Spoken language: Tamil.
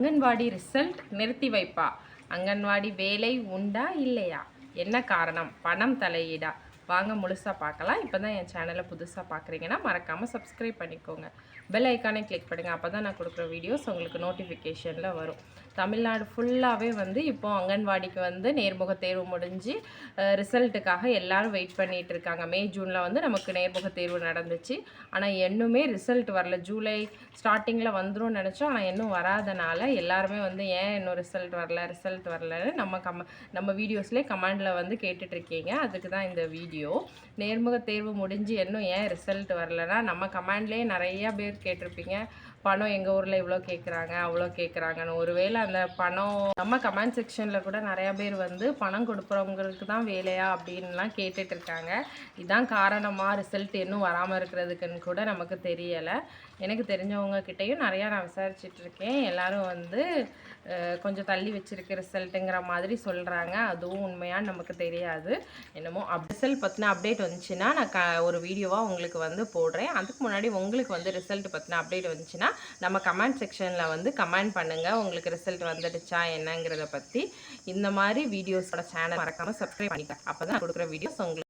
அங்கன்வாடி ரிசல்ட் நிறுத்தி வைப்பா. அங்கன்வாடி வேலை உண்டா இல்லையா? என்ன காரணம்? பணம் தலையீடா. வாங்க முழுசாக பார்க்கலாம். இப்போ தான் என் சேனலை புதுசாக பார்க்குறீங்கன்னா மறக்காமல் சப்ஸ்கிரைப் பண்ணிக்கோங்க. பெல் ஐக்கானே கிளிக் பண்ணுங்கள் அப்போ தான் நான் கொடுக்குற வீடியோஸ் உங்களுக்கு நோட்டிஃபிகேஷனில் வரும். தமிழ்நாடு ஃபுல்லாகவே வந்து இப்போது அங்கன்வாடிக்கு வந்து நேர்முக தேர்வு முடிஞ்சு ரிசல்ட்டுக்காக எல்லாரும் வெயிட் பண்ணிகிட்டு இருக்காங்க. மே ஜூனில் வந்து நமக்கு நேர்முக தேர்வு நடந்துச்சு. ஆனால் இன்னுமே ரிசல்ட் வரல. ஜூலை ஸ்டார்டிங்கில் வந்துடும் நினச்சோம். ஆனால் இன்னும் வராதனால எல்லாருமே வந்து ஏன் இன்னும் ரிசல்ட் வரல? ரிசல்ட் வரலன்னு நம்ம கம நம்ம வீடியோஸ்லேயே கமெண்டில் வந்து கேட்டுட்ருக்கீங்க அதுக்கு தான் இந்த வீடியோ நேர்முக தேர்வு முடிஞ்சு இன்னும் ஏன் ரிசல்ட் வரலன்னா நம்ம கமெண்ட்லேயே நிறைய பேர் கேட்டிருப்பீங்க பணம் எங்கள் ஊரில் இவ்வளோ கேட்குறாங்க அவ்வளோ கேட்குறாங்கன்னு ஒருவேளை அந்த பணம் நம்ம கமெண்ட் செக்ஷனில் கூட நிறையா பேர் வந்து பணம் கொடுக்குறவங்களுக்கு தான் வேலையா? அப்படின்லாம் கேட்டுட்டு இருக்காங்க. இதுதான் காரணமாக ரிசல்ட் இன்னும் வராமல் இருக்கிறதுக்குன்னு கூட நமக்கு தெரியலை. எனக்கு தெரிஞ்சவங்க கிட்டேயும் நிறையா நான் விசாரிச்சிட்ருக்கேன் இருக்கேன். வந்து கொஞ்சம் தள்ளி வச்சுருக்க ரிசல்ட்டுங்கிற மாதிரி சொல்கிறாங்க அதுவும் உண்மையாக நமக்கு தெரியாது. என்னமோ அப் ரிசல்ட் பற்றின அப்டேட் வந்துச்சுன்னா நான் க ஒரு வீடியோவாக உங்களுக்கு வந்து போடுறேன். அதுக்கு முன்னாடி உங்களுக்கு வந்து ரிசல்ட் பற்றின அப்டேட் வந்துச்சுன்னா நம்ம கமெண்ட் செக்ஷனில் வந்து கமெண்ட் பண்ணுங்கள் உங்களுக்கு ரிசல்ட் வந்துடுச்சா என்னங்கிறத பற்றி இந்த மாதிரி வீடியோஸோட சேனல் மறக்காமல் சப்ஸ்கிரைப் பண்ணிக்க அப்போ தான் கொடுக்குற வீடியோஸ் உங்களுக்கு